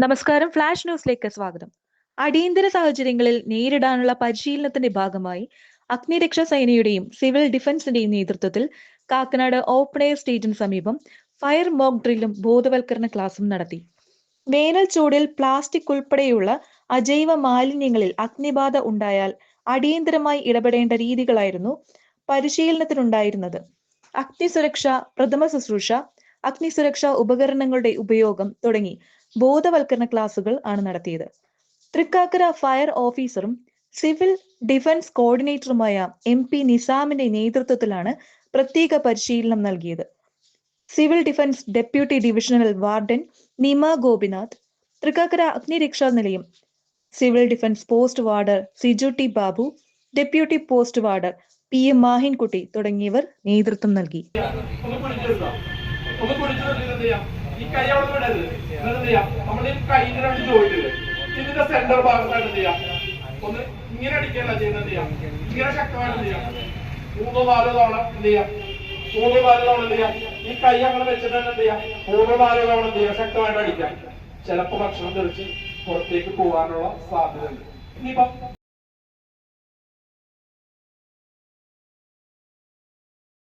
നമസ്കാരം. ഫ്ലാഷ് ന്യൂസിലേക്ക് സ്വാഗതം. അടിയന്തര സാഹചര്യങ്ങളിൽ നേരിടാനുള്ള പരിശീലനത്തിന്റെ ഭാഗമായി അഗ്നിരക്ഷാ സേനയുടെയും സിവിൽ ഡിഫൻസിന്റെയും നേതൃത്വത്തിൽ കാക്കനാട് ഓപ്പൺ സ്റ്റേജിന് സമീപം ഫയർ മോക്ക് ഡ്രില്ലും ബോധവൽക്കരണ ക്ലാസും നടത്തി. വേനൽ ചൂടിൽ പ്ലാസ്റ്റിക് ഉൾപ്പെടെയുള്ള അജൈവ മാലിന്യങ്ങളിൽ അഗ്നിബാധ ഉണ്ടായാൽ അടിയന്തരമായി ഇടപെടേണ്ട രീതികളായിരുന്നു പരിശീലനത്തിനുണ്ടായിരുന്നത്. അഗ്നിസുരക്ഷ പ്രഥമ ശുശ്രൂഷ അഗ്നിസുരക്ഷാ ഉപകരണങ്ങളുടെ ഉപയോഗം തുടങ്ങി ബോധവൽക്കരണ ക്ലാസുകൾ ആണ് നടത്തിയത്. തൃക്കാക്കര ഫയർ ഓഫീസറും സിവിൽ ഡിഫൻസ് കോർഡിനേറ്ററുമായ എം പി നിസാമിന്റെ നേതൃത്വത്തിലാണ് പ്രത്യേക പരിശീലനം നൽകിയത്. Civil defence deputy divisional warden Nima Gopinath Thrikkakara അഗ്നിരക്ഷാ നിലയം civil defence post warder Siju T Babu deputy post warder P M Mahinkutty തുടങ്ങിയവർ നേതൃത്വം നൽകി. ഒന്ന് ഒന്ന് എന്ത് ചെയ്യാം? ഈ കൈ അവിടെ വിടരുത്. എന്നിട്ട് എന്ത് ചെയ്യാം? നമ്മൾ ഈ കൈയിന്റെ രണ്ട് ജോയിന്റ് ഇതിന്റെ സെന്റർ ഭാഗത്തായിട്ട് എന്ത് ചെയ്യാം? ഒന്ന് ഇങ്ങനെ അടിക്കല്ല ചെയ്യുന്നത് എന്ത് ചെയ്യാം? ഇങ്ങനെ ശക്തമായിട്ട് എന്ത് ചെയ്യാം? മൂന്നോ നാലോ തവണ എന്ത് ചെയ്യാം? മൂന്നോ നാലോ തവണ എന്ത് ചെയ്യാം? ഈ കൈ അങ്ങനെ വെച്ചിട്ട് തന്നെ എന്ത് ചെയ്യാം? മൂന്നോ നാലോ തവണ എന്ത് ചെയ്യാം? ശക്തമായിട്ട് അടിക്കാം. ചിലപ്പോ ഭക്ഷണം തെറിച്ച് പുറത്തേക്ക് പോകാനുള്ള സാധ്യത ഉണ്ട് ഇനിയിപ്പം